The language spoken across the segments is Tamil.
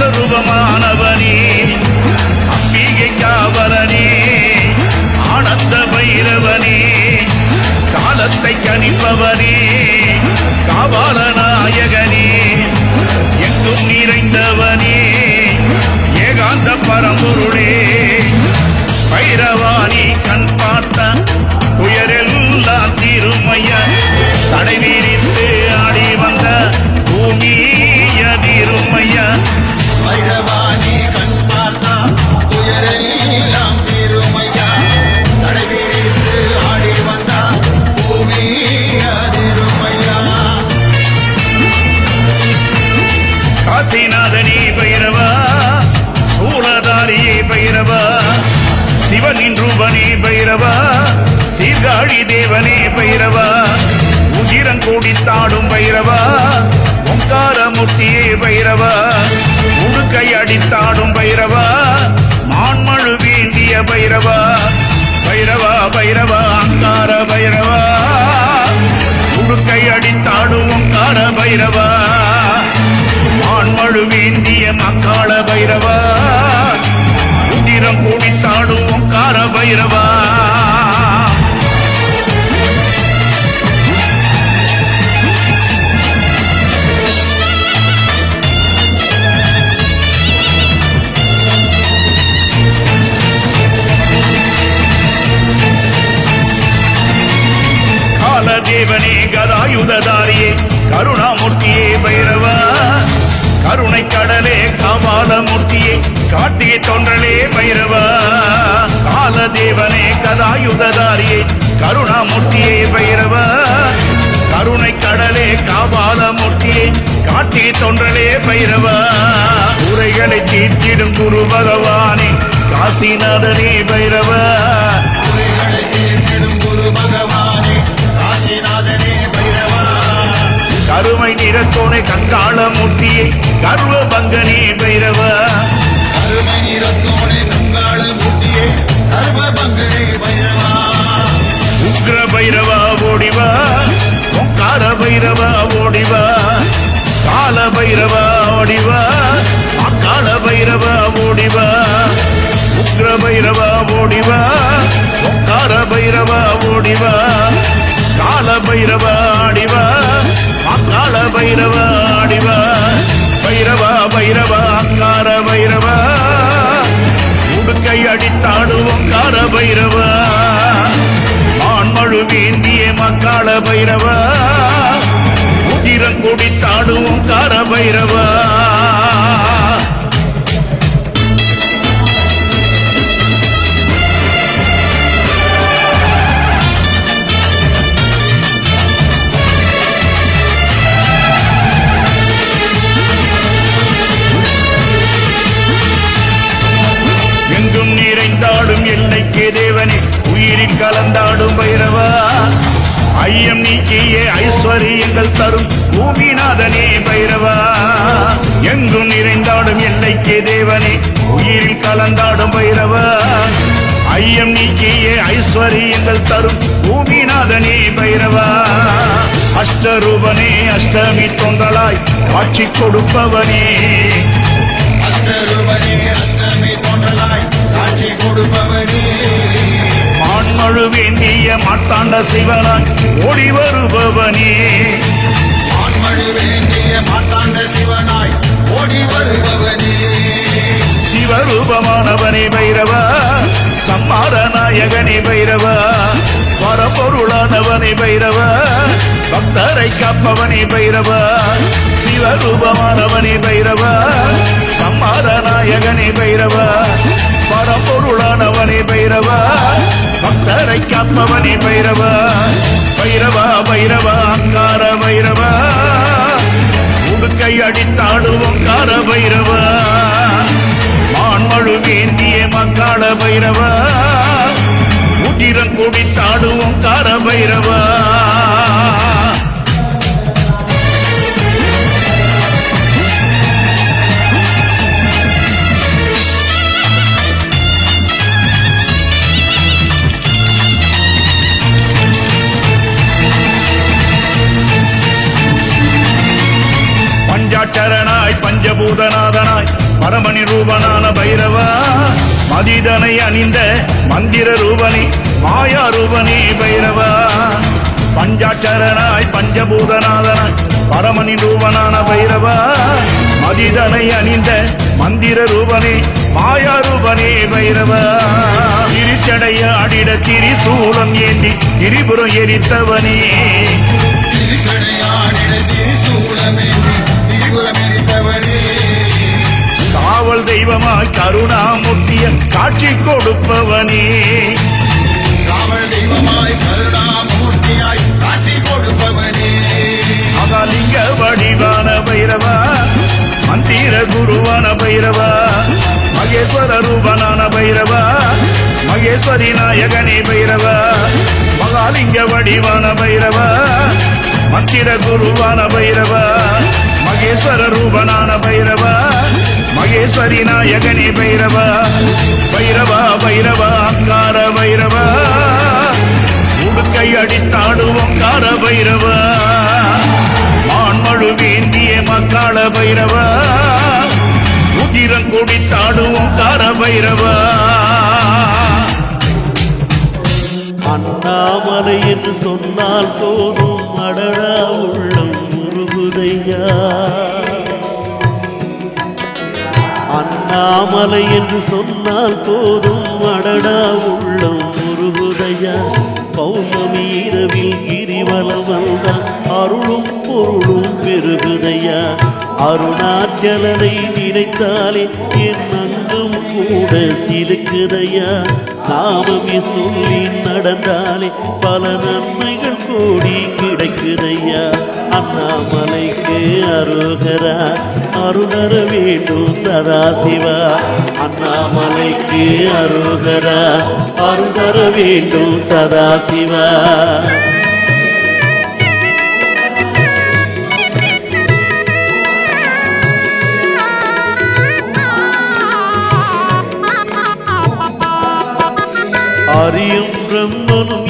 அஷ்டரூபமானவனே அம்பிகை காவலனே ஆனந்த பைரவனே. காலத்தை கணிப்பவனே காபால நாயகனே எங்கும் நிறைந்தவன் பைரவா உதிரங்கோடி தாடும் பைரவா முட்டியே பைரவா உடுக்கை அடித்தாடும் பைரவா மான்மழு வேண்டிய பைரவா பைரவா பைரவா அங்கார பைரவா உடுக்கை அடித்தாடும் ஒங்கார பைரவா மான்மழு வேண்டிய மக்காள பைரவா. கருணை கடலே கபால காபாலமூர்த்தியே காட்டிய தொன்றலே பைரவா. காலதேவனே கதாயுததாரியே கருணாமூர்த்தியே பைரவா. கருணை கடலே காபாலமூர்த்தியே காட்டிய தொன்றலே பைரவா. உரைகளை தீர்த்திடும் குரு பகவானே காசிநாதனே பைரவா. உரைகளை தீர்த்திடும் குரு பகவான் கருமை நிறத்தோனை கங்காள மூர்த்தியை கர்வ பங்கனே பைரவா. கருமை நிறத்தோனே கங்காள மூர்த்தியே சர்வ பங்கனே பைரவா. உக்ர பைரவா ஓடிவா ஓங்கார பைரவா ஓடிவா கால பைரவா ஓடிவா அக்கால பைரவா ஓடிவா. உக்ர பைரவா ஓடிவா ஓங்கார பைரவா ஓடிவா கால பைரவா ஆடிவா. கால பைரவ ஆடிவா. பைரவா பைரவா அங்கார பைரவா. உடுக்கை அடித்தாடுவோம் கார பைரவா. ஆண்மழு வேந்திய மக்கால பைரவா. உதிரம் குடித்தாடுவோம் கார பைரவா. ஐயம் நீக்கிய ஐஸ்வர்யங்கள் தரும் பூமிநாதனே பைரவா. அஷ்டரூபனே அஷ்டமி தொன்றலாய் காட்சி கொடுப்பவனே. அஷ்டரூபனே அஷ்டமி தோன்றலாய் காட்சி கொடுப்பவனே. மான்மழு வேண்டிய மாட்டாண்ட சிவனாய் ஓடி வருபவனே. ஆண்மழு வேண்டிய மாத்தாண்ட சிவனாய் ஓடி வருபவனே. சிவரூபமானவனே பைரவா. சம்மார நாயகனே பைரவா பரபொருளானவனே பைரவா பக்தரை காப்பவனி பைரவ சிவரூபமானவனி பைரவ சம்மார நாயகனே பைரவா பரபொருளானவனே பைரவா பக்தரை காப்பவனி பைரவ பைரவா பைரவா அங்கார பைரவா உடுக்கை அடித்தாடுவோம் கார பைரவா. மான்மழு வேந்திய மங்காள பைரவா. உதிரம் குடித்தாடுவோம் கார பைரவா. பஞ்சாட்சரனாய் பஞ்சபூதநாதனாய் பரமணி ரூபனான மதிதனை அணிந்த மந்திர ரூபனி மாயா ரூபனி பைரவா. பஞ்சாட்சரனாய் பஞ்சபூதநாதனாய் பரமணி ரூபனான பைரவா. மதிதனை அணிந்த மந்திர ரூபனே மாயா ரூபனே பைரவா. திருச்சடைய அடிட திரிசூலம் ஏந்தி திரிபுரம் எரித்தவனே. காவல் தெய்வமாய் கருணாமூர்த்திய காட்சி கொடுப்பவனே. காவல் தெய்வமாய் கருணாமூர்த்தியாய் காட்சி கொடுப்பவனே. மகாலிங்க வடிவான பைரவா மந்திர குருவான பைரவா மகேஸ்வர ரூபனான பைரவா மகேஸ்வரி நாயகனே பைரவா மகாலிங்க வடிவான பைரவா மந்திர குருவான பைரவா மகேஸ்வர ரூபனான பைரவா மகேஸ்வரி நாயகனே பைரவா பைரவா பைரவா அங்கார பைரவா. உடுக்கை அடித்தாடுவோம் கார பைரவா. மான்மழு வேந்திய மக்காள பைரவா. உதிரம் குடித்தாடுவோம் கார பைரவா. அண்ணாமலை என்று சொன்னால் போதும் அடடா உள்ளம் உருகுதையா அண்ணாமலை என்று சொன்னால் போதும். அடடா உள்ளம் உருகுதையா? பௌர்ணமி இரவில் கிரிவலம் வந்தான் அருளும் பொருளும் பெருகுதையா? அருணாச்சலனை நினைத்தாலே என் அங்கும் கூட சிலுக்குதையா? நாமமே சொல்லி நடந்தாலே பல நன்மைகள் கோடி கிடைக்குதையா அண்ணாமலைக்கு அருகரா அருணர வேண்டும் சதாசிவா அண்ணாமலைக்கு அருகரா அருணர வேண்டும் சதாசிவா அறியும் பிரம்மனும்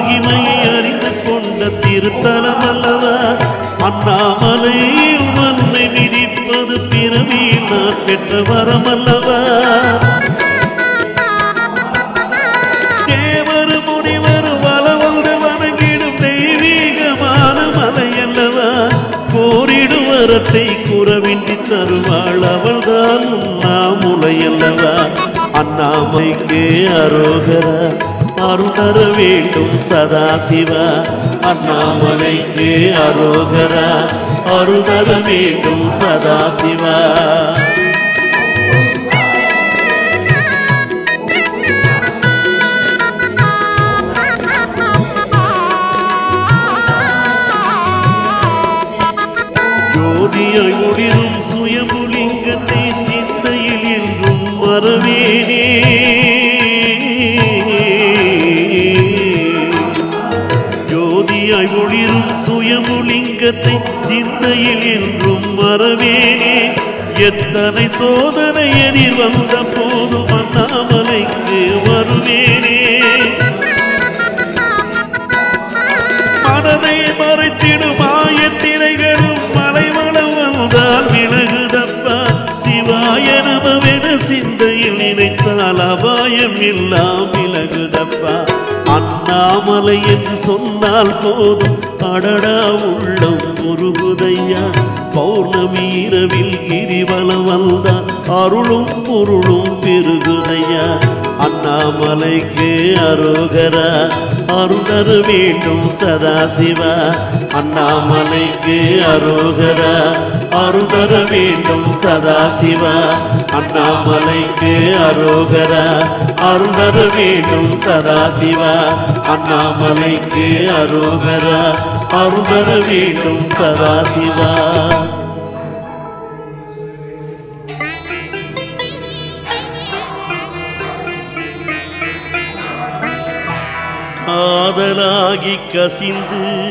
மகிமையை அறிந்து கொண்ட திருத்தலம் அல்லவா? அண்ணாமலை உன்னை மிதிப்பது பிறவியில் நான் பெற்ற வரம் அல்லவா? தேவர் முனிவர் வளவந்து வணங்கிடும் தெய்வீகமான மலை அல்லவா? கோரிடும் வரத்தை குறவின்றி தருவாள் அவள்தான் உண்ணாமுலை அல்லவா? அண்ணாமைக்கே அரோகரா. அருள் தர வேண்டும் சதாசிவா அண்ணாமலைக்கு அரோகரா. அருள் தர வேண்டும் சதாசிவா. ஒளிரும் சுயமுலிங்கத்தை சிந்தையில் என்றும் மறவேனே. எத்தனை சோதனை எதிர் வந்த போதும் அண்ணாமலைக்கு வருவேனே. மனதை மறைத்திடும் ஆயத்திரைகளும் மலைமலம் வந்தால் விலகுதப்பா சிவாய நமவென சிந்தையில் நினைத்து பயம் எல்லாம் விலகுதப்பா. அண்ணாமலை என்று சொன்னால் போதும். அடடா உள்ளம் முருகுதையா பௌர்ணமி இரவில் கிரிவலம் வந்தால் அருளும் பொருளும் பெருகுதையா. அண்ணாமலைக்கு அருகரா அருணர் வேண்டும் சதாசிவா. அண்ணாமலைக்கு அருகரா அருதர வேண்டும் சதாசிவா அண்ணாமலைக்கு அரோகரா. அருதர வேண்டும் சதாசிவா அண்ணாமலைக்கு அரோகரா. அருதர வேண்டும் சதாசிவா. காதலாகி கசிந்து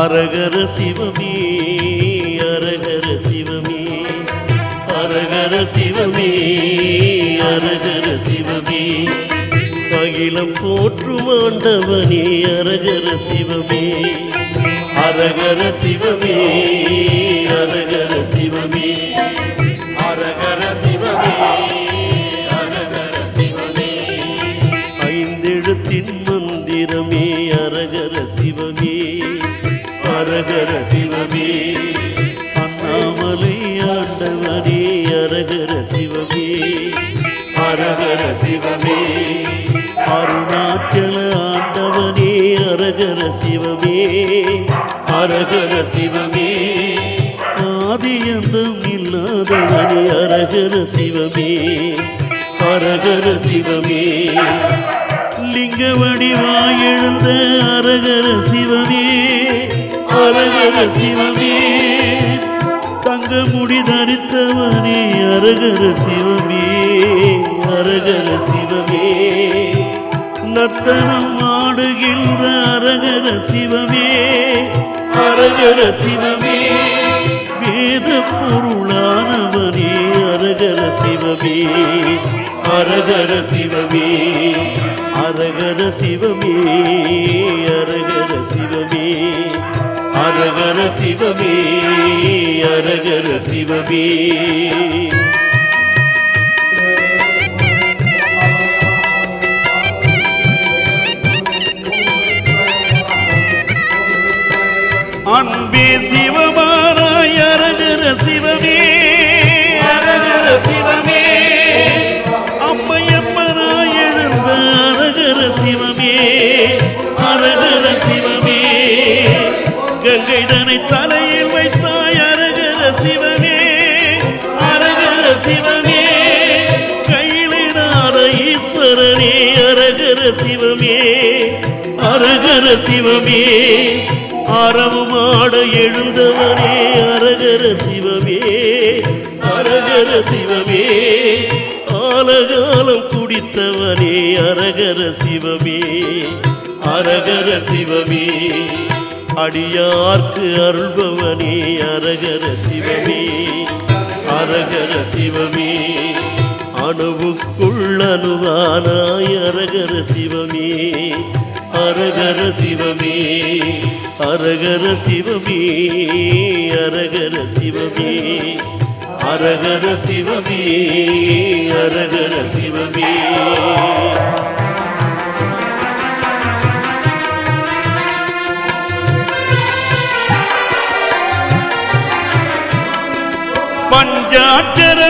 அரகர சிவமே அரகர சிவமே. அரகர சிவமே அரகர சிவமே. அகிலம் போற்றும் ஆண்டவனே அரகர சிவமே. அரகர சிவமே அரகர சிவமே. அரகர சிவமே அரகர சிவமே. ஐந்தெழுத்தின் மந்திரமே அரகர சிவமே. அரகர சிவமே. அண்ணாமலை ஆண்டவனே அரகர சிவமே. அரகர சிவமே. அருணாச்சல ஆண்டவனே அரகர சிவமே. அரகர சிவமே. ஆதியந்தம் இல்லாதவனே அரகர சிவமே. அரகர சிவமே. லிங்க வடிவாய் எழுந்த அரகர சிவமே. அரகர சிவமே தங்க முடி தரித்தவனே அரகர சிவமே அரகர சிவமே நர்த்தனம் ஆடுகின்ற அரகர சிவமே அரகர சிவமே வேத பொருளானவனே அரகர சிவமே அரகர சிவமே அரகர சிவமே அரகர சிவமே அரகர சிவமே. சிவமே அரகர சிவமே அறவுமாட எழுந்தவனே அரகர சிவமே அரகர சிவமே ஆலகாலம் குடித்தவனே அரகர சிவமே அரகர சிவமே அடியார்க்கு அருள்பவனே அரகர சிவமே அரகர சிவமே. அணுவுக்குள்ளணுவானாய் அரகர சிவமே அரகர சிவமே அரகர சிவமே அரகர சிவமே அரகர சிவமே அரகர சிவமே. பஞ்சாட்சர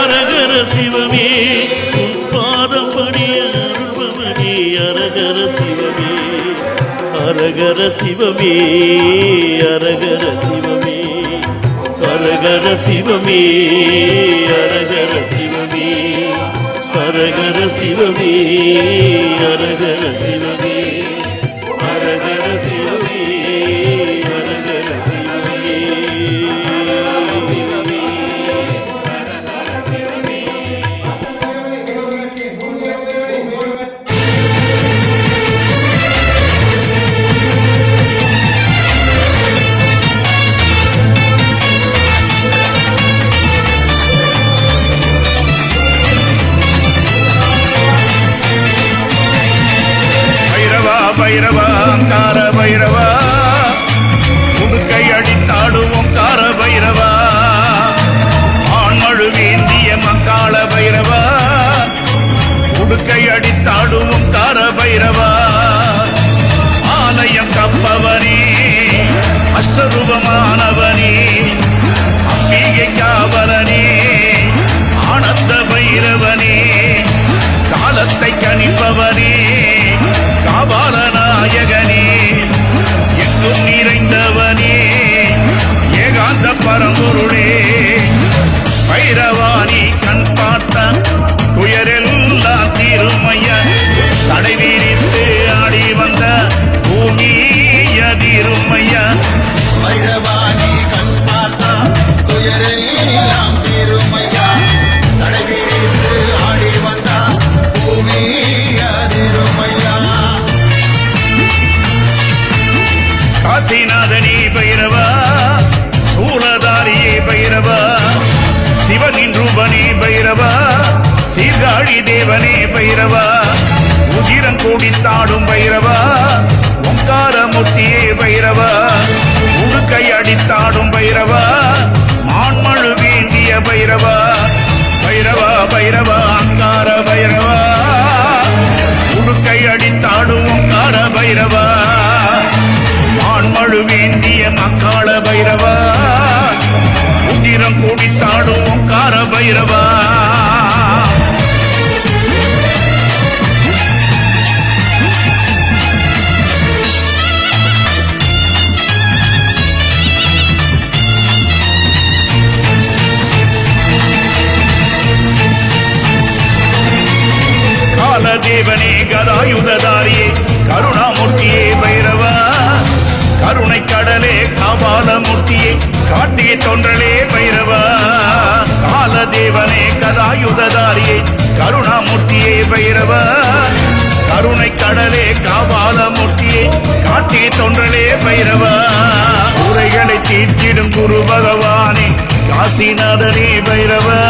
அரகர சிவமே உன் பாதம் பணிய அருள்பவனே அரகர சிவமே. அரகர சிவமே அரகர சிவமே. அரகர சிவமே அரகர சிவமே. அரகர சிவமே அரகர சிவமே. பைரவா கார பைரவா. உடுக்கை அடித்தாடுவோம் கார பைரவா. ஆண்மழு வேந்திய மங்காள பைரவா. உடுக்கை அடித்தாடுவோம் கார பைரவா. ஆலயம் கப்பவனே அஷ்டரூபமானவனே. அம்பிகை காவலனே ஆனந்த பைரவனே. காலத்தை கணிப்பவனே காபால நாயகனே எங்கும் நிறைந்தவனே ஏகாந்த பரம்பொருளே தேவனே பைரவா உகிரம் கூடித்தாடும் பைரவா உங்கார முட்டியே பைரவா உடுக்கை அடித்தாடும் பைரவா மான்மழு வேண்டிய பைரவா பைரவா பைரவா அங்கார பைரவா உடுக்கை அடித்தாடும் உங்கார பைரவா மான்மழு வேண்டிய மக்காள பைரவா உதிரம் கூடித்தாடும் உங்கார பைரவா. ஆயுததாரியே கருணாமூர்த்தியே பைரவா. கருணை கடலே காபாலமூர்த்தியே காட்டிய தொன்றலே பைரவா. காலதேவனே கதாயுததாரியே கருணாமூர்த்தியே பைரவா. கருணை கடலே காபாலமூர்த்தியே காட்டிய தொன்றலே பைரவா. உரைகளை தீர்த்திடும் குரு பகவானே காசிநாதனே பைரவா.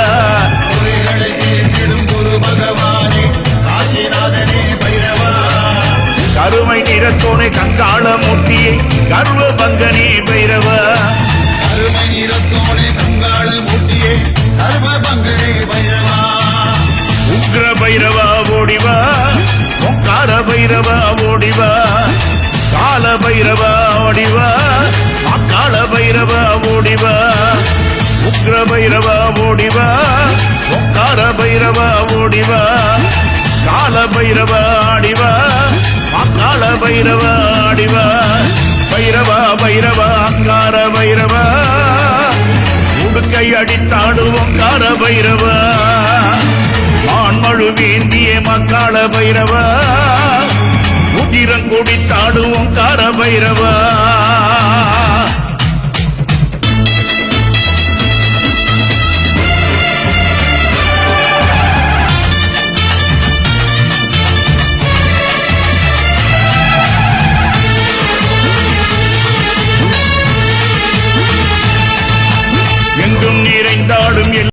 நிறத்தோனே கங்காள கர்வ பங்கனே பைரவா. அருமை நிறத்தோனே கங்காள மூர்த்தியே சர்வ பைரவா உக்ர பைரவா ஓடிவா ஓங்கார பைரவா ஓடிவா கால பைரவா ஓடிவா அக்கால பைரவா ஓடிவா. உக்ர பைரவா ஓடிவா ஓங்கார பைரவா ஓடிவா கால பைரவா ஆடிவா. அக்கால பைரவ ஆடிவா. பைரவா பைரவா அங்கார பைரவா. உடுக்கை அடித்தாடுவோம் கார பைரவா. ஆண்மழு வேண்டிய மக்காள பைரவா. உதிரம் கொடித்தாடுவோம் கார பைரவா.